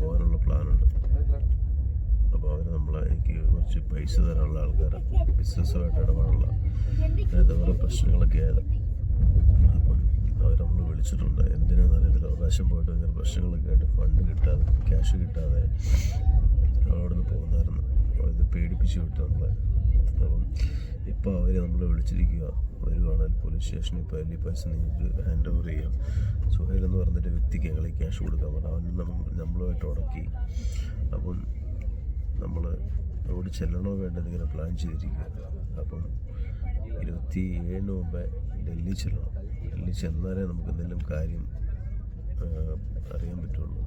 പോകാനുള്ള പ്ലാനുണ്ട്. അപ്പോൾ അവർ നമ്മളെ എനിക്ക് കുറച്ച് പൈസ തരാനുള്ള ആൾക്കാരാണ് ബിസിനസ്സുമായിട്ട് ഇടപാടുള്ള. അതായത് അവരുടെ പ്രശ്നങ്ങളൊക്കെ ആയത്. അപ്പം അവർ നമ്മൾ വിളിച്ചിട്ടുണ്ട്. എന്തിനാണെന്ന് അറിയത്തില്ല. പ്രാവശ്യം പോയിട്ട് ഇങ്ങനെ പ്രശ്നങ്ങളൊക്കെ ആയിട്ട് ഫണ്ട് കിട്ടാതെ ക്യാഷ് കിട്ടാതെ അവിടെ നിന്ന് പോകുന്നായിരുന്നു. അപ്പോൾ ഇത് പേടിപ്പിച്ച് വിട്ടു നമ്മളെ. അപ്പം ഇപ്പോൾ അവർ നമ്മളെ വിളിച്ചിരിക്കുക വരുവാണെങ്കിൽ പോലീസ് സ്റ്റേഷനിൽ ഇപ്പോൾ ഈ പൈസ നിങ്ങൾക്ക് ഹാൻഡ് ഓവർ ചെയ്യാം. സുഹൈൽ എന്ന് പറഞ്ഞിട്ട് വ്യക്തിക്ക് ഞങ്ങൾ ക്യാഷ് കൊടുക്കാൻ പറഞ്ഞു. അവൻ നമ്മൾ നമ്മളുമായിട്ട് ഉടക്കി. അപ്പം നമ്മൾ അവിടെ ചെല്ലണോ വേണ്ടത് ഇങ്ങനെ പ്ലാൻ ചെയ്തിരിക്കുക അപ്പം ഇരുപത്തി ഏഴിന് മുമ്പേ ഡൽഹി ചെല്ലണം. ഡൽഹി ചെന്നാലേ നമുക്ക് എന്തെങ്കിലും കാര്യം അറിയാൻ പറ്റുള്ളൂ.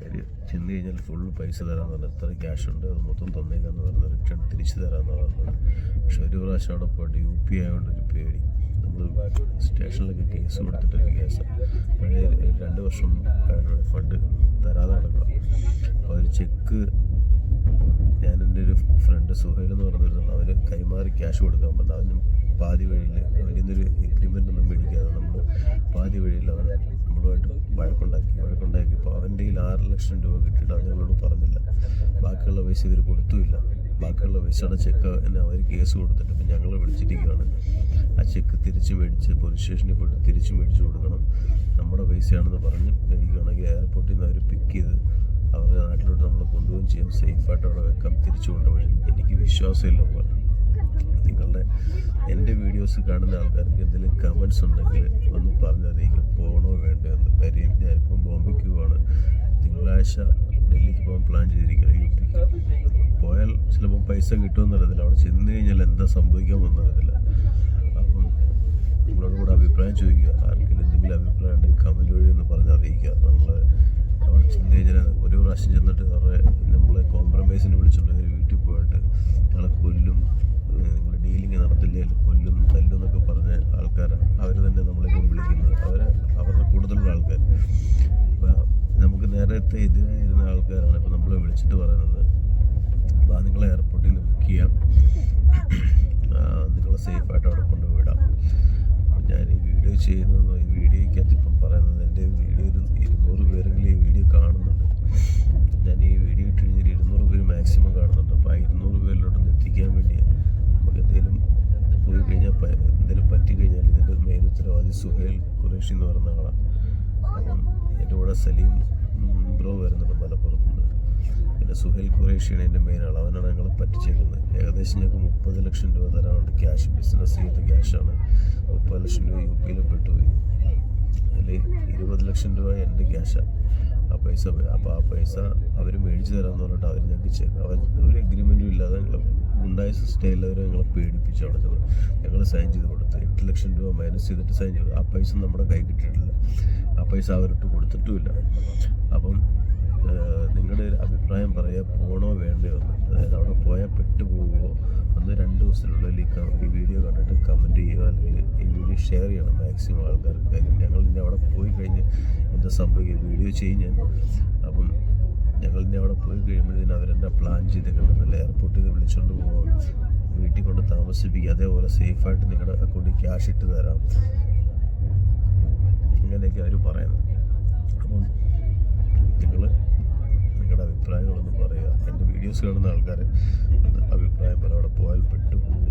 കാര്യം ചെന്ന് കഴിഞ്ഞാൽ ഫുൾ പൈസ തരാമെന്ന് പറഞ്ഞു എത്ര ക്യാഷ് ഉണ്ട് അത് മൊത്തം തന്നേക്കാന്ന് പറഞ്ഞു റിട്ടേൺ തിരിച്ചു തരാമെന്ന് പറഞ്ഞത്. പക്ഷെ ഒരു പ്രാവശ്യം അവിടെ പോയിട്ട് യു പി ആയതുകൊണ്ട് ഒരു പേടി. നമ്മൾ സ്റ്റേഷനിലൊക്കെ കേസ് കൊടുത്തിട്ടൊരു കേസ് പഴയ രണ്ട് വർഷം അവരുടെ ഫണ്ട് തരാതെ നടക്കണം. അപ്പോൾ ഒരു ചെക്ക് ഞാൻ എന്റെ ഒരു ഫ്രണ്ട് സുഹൈൽ എന്ന് പറഞ്ഞിരുന്നു. അവന് കൈമാറി ക്യാഷ് കൊടുക്കാൻ പറഞ്ഞു. അവന് പാതി വഴിയിൽ അവന്റെ നിന്നൊരു എഗ്രിമെന്റ് ഒന്നും മേടിക്കാതെ നമ്മൾ പാതി വഴിയിൽ അവൻ നമ്മളുമായിട്ട് വഴക്കുണ്ടാക്കി. അവന്റെ ആറ് ലക്ഷം രൂപ കിട്ടിയിട്ട് ഞങ്ങളോട് പറഞ്ഞില്ല. ബാക്കിയുള്ള പൈസ ഇവർ കൊടുത്തുമില്ല. ബാക്കിയുള്ള പൈസയുടെ ചെക്ക് എന്നെ അവർ കേസ് കൊടുത്തിട്ട് ഇപ്പം ഞങ്ങൾ വിളിച്ചിരിക്കുകയാണ്. ആ ചെക്ക് തിരിച്ച് മേടിച്ച് പോലീസ് സ്റ്റേഷനിൽ പോയിട്ട് തിരിച്ച് മേടിച്ച് കൊടുക്കണം. നമ്മുടെ പൈസയാണെന്ന് പറഞ്ഞ് എനിക്കാണെങ്കിൽ എയർപോർട്ടിൽ നിന്ന് അവർ പിക്ക് ചെയ്ത് അവരുടെ നാട്ടിലോട്ട് നമ്മൾ കൊണ്ടുപോകുകയും ചെയ്യും. സേഫായിട്ട് അവിടെ വെക്കാം. തിരിച്ചു കൊണ്ടുപോയി എനിക്ക് വിശ്വാസമില്ല പോലെ നിങ്ങളുടെ വീഡിയോസ് കാണുന്ന ആൾക്കാർക്ക് എന്തെങ്കിലും കമൻസ് ഉണ്ടെങ്കിൽ ഒന്ന് പറഞ്ഞറിയിക്കും. പോകണോ വേണ്ടോ എന്ന്. കാര്യം ഞാനിപ്പം ബോംബെക്ക് പോവാണ് തിങ്കളാഴ്ച ഡൽഹിക്ക് പോകാൻ പ്ലാൻ ചെയ്തിരിക്കുകയാണ് യു പിക്ക് പോയാൽ ചിലപ്പോൾ പൈസ കിട്ടുമെന്നറിയത്തില്ല അവിടെ ചെന്ന് കഴിഞ്ഞാൽ എന്താ സംഭവിക്കാമെന്നറിയത്തില്ല അപ്പം നിങ്ങളോട് കൂടെ അഭിപ്രായം ചോദിക്കുക. ആർക്കെങ്കിലും എന്തെങ്കിലും അഭിപ്രായം ഉണ്ടെങ്കിൽ കമന്റ് വഴി ഒന്ന് പറഞ്ഞ് അറിയിക്കുക നമ്മൾ അവിടെ ചെന്ന് കഴിഞ്ഞാൽ ഒരു പ്രാവശ്യം ചെന്നിട്ട് അവരെ നമ്മളെ കോംപ്രമൈസിന് വിളിച്ചുള്ള വീട്ടിൽ പോയിട്ട് ഞങ്ങളെ കൊല്ലും നിങ്ങൾ ഡീലിങ് നടത്തില്ലേ കൊല്ലും തല്ലും എന്നൊക്കെ പറഞ്ഞ ആൾക്കാരാണ് അവർ തന്നെ നമ്മളിപ്പം വിളിക്കുന്നത്. അവർ അവരുടെ കൂടുതലുള്ള ആൾക്കാർ അപ്പം നമുക്ക് നേരത്തെ എതിരായിരുന്ന ആൾക്കാരാണ് ഇപ്പം നമ്മളെ വിളിച്ചിട്ട് പറയുന്നത്. അപ്പോൾ നിങ്ങളെ എയർപോർട്ടിൽ ബുക്ക് ചെയ്യാം. നിങ്ങളെ സേഫായിട്ട് അവിടെ കൊണ്ടുവിടാം ഞാൻ ഈ വീഡിയോ ചെയ്യുന്നതെന്നോ ഈ വീഡിയോയ്ക്കകത്ത് ഇപ്പം പറയുന്നത് എന്റെ വീഡിയോ ഒരു ഇരുന്നൂറ് പേരെങ്കിലും ഈ കാണുന്നുണ്ട്. ഞാൻ ഈ വീഡിയോ ഇട്ട് കഴിഞ്ഞാൽ ഇരുന്നൂറ് പേര് മാക്സിമം കാണുന്നുണ്ട്. അപ്പോൾ ആ ഇരുന്നൂറ് പേരിലോട്ടൊന്ന് എത്തിക്കാൻ വേണ്ടിയാണ് നമുക്ക് എന്തെങ്കിലും പോയി കഴിഞ്ഞാൽ എന്തെങ്കിലും പറ്റി കഴിഞ്ഞാൽ ഇതിന്റെ മെയിൻ ഉത്തരവാദി സുഹേൽ ഖുറേഷി എന്ന് പറയുന്ന ആളാണ്. അപ്പം എന്റെ കൂടെ സലീം ബ്രോ വരുന്നുണ്ട് മലപ്പുറത്ത് നിന്ന് പിന്നെ സുഹേൽ ഖുറേഷിയാണ് എന്റെ മെയിൻ ആൾ അവനാണ് ഞങ്ങളെ പറ്റിച്ചേക്കുന്നത്. ഏകദേശം ഞങ്ങൾക്ക് മുപ്പത് ലക്ഷം രൂപ തരാനുണ്ട്. ക്യാഷ് ബിസിനസ് ചെയ്ത ക്യാഷാണ് മുപ്പത് ലക്ഷം രൂപ യു പിയിൽ പെട്ടുപോയി. അതിൽ ഇരുപത് ലക്ഷം രൂപ എന്റെ ക്യാഷാണ് ആ പൈസ അപ്പോൾ ആ പൈസ അവർ മേടിച്ച് തരാമെന്ന് പറഞ്ഞിട്ട് അവർ ഞങ്ങൾക്ക് അവർ ഒരു എഗ്രിമെന്റും ഇല്ലാതെ ഞങ്ങൾ ഉണ്ടായ ഗുണ്ടായസ് സ്റ്റൈലവർ ഞങ്ങളെ പേടിപ്പിച്ചു അവിടെ ഞങ്ങൾ സൈൻ ചെയ്ത് കൊടുത്തു. എട്ട് ലക്ഷം രൂപ മൈനസ് ചെയ്തിട്ട് സൈൻ ചെയ്തു. ആ പൈസ നമ്മുടെ കൈ കിട്ടിയിട്ടില്ല. ആ പൈസ അവരിട്ട് കൊടുത്തിട്ടുമില്ല. അപ്പം നിങ്ങളുടെ അഭിപ്രായം പറയുക പോണോ വേണ്ടയോ എന്ന്. അതായത് അവിടെ പോയാൽ പെട്ടുപോകുമോ ഒന്ന് രണ്ട് ദിവസത്തിനുള്ളിൽ ഈ ഈ വീഡിയോ കണ്ടിട്ട് കമന്റ് ചെയ്യുക അല്ലെങ്കിൽ ഈ വീഡിയോ ഷെയർ ചെയ്യണം. മാക്സിമം ആൾക്കാർക്ക്. കാര്യം ഞങ്ങൾ ഇനി അവിടെ പോയി കഴിഞ്ഞ് എന്താ സംഭവിക്കുക? വീഡിയോ ചെയ്യും ഞാൻ അപ്പം ഞങ്ങൾ ഇനി അവിടെ പോയി കഴിയുമ്പോഴത്തേന് അവരെന്നെ പ്ലാൻ ചെയ്തേക്കുന്നത് എയർപോർട്ടിൽ നിന്ന് വിളിച്ചുകൊണ്ട് പോകാം വീട്ടിൽ കൊണ്ട് താമസിപ്പിക്കുക. അതേപോലെ സേഫായിട്ട് നിങ്ങളുടെ അക്കൗണ്ടിൽ ക്യാഷ് ഇട്ട് തരാം. ഇങ്ങനെയൊക്കെ അവർ പറയുന്നത്. അപ്പം നിങ്ങൾ നിങ്ങളുടെ അഭിപ്രായങ്ങളൊന്ന് പറയുക. എന്റെ വീഡിയോസ് കാണുന്ന ആൾക്കാർ അഭിപ്രായം പറയാം അവിടെ പോയാൽ പെട്ടുപോകും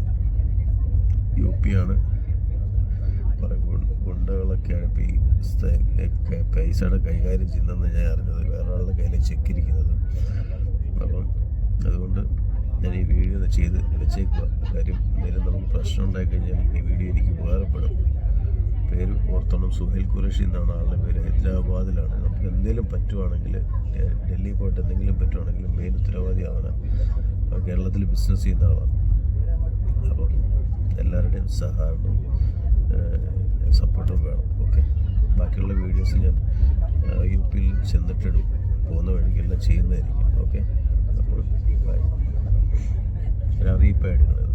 യു പി ആണ് കുറേ ഗുണ്ട- ഗുണ്ടകളൊക്കെയാണ് ഇപ്പോൾ ഈ സ്ഥ- ഒക്കെ പൈസയുടെ കൈകാര്യം ചെയ്യുന്നതെന്ന് ഞാൻ അറിഞ്ഞത്. വേറെ ആളുടെ കയ്യിൽ ചെക്ക് ഇരിക്കുന്നത്. അപ്പം അതുകൊണ്ട് ഞാൻ ഈ വീഡിയോ ചെയ്ത് വെച്ചേക്കുക. കാര്യം എന്തെങ്കിലും നമുക്ക് പ്രശ്നം ഉണ്ടായി കഴിഞ്ഞാൽ ഈ വീഡിയോ എനിക്ക് ഉപകാരപ്പെടും. പേര് ഓർത്തോണം സുഹൈൽ ഖുറേഷി എന്നാണ് ആളുടെ പേര്. ഹൈദരാബാദിലാണ്. നമുക്ക് എന്തെങ്കിലും പറ്റുവാണെങ്കിൽ ഡൽഹി പോയിട്ട് എന്തെങ്കിലും പറ്റുവാണെങ്കിൽ മെയിൻ ഉത്തരവാദി ആവാനാണ് കേരളത്തിൽ ബിസിനസ് ചെയ്യുന്ന ആളാണ് അപ്പം എല്ലാവരുടെയും സഹായവും സപ്പോർട്ടും വേണം. ഓക്കെ വീഡിയോസ് ഞാൻ യു പിയിൽ ചെന്നിട്ടിടും. പോകുന്ന വഴിക്കെല്ലാം ചെയ്യുന്നതായിരിക്കും. ഓക്കെ? അപ്പോൾ ബൈ അറിയിപ്പാണ് എടുക്കുന്നത്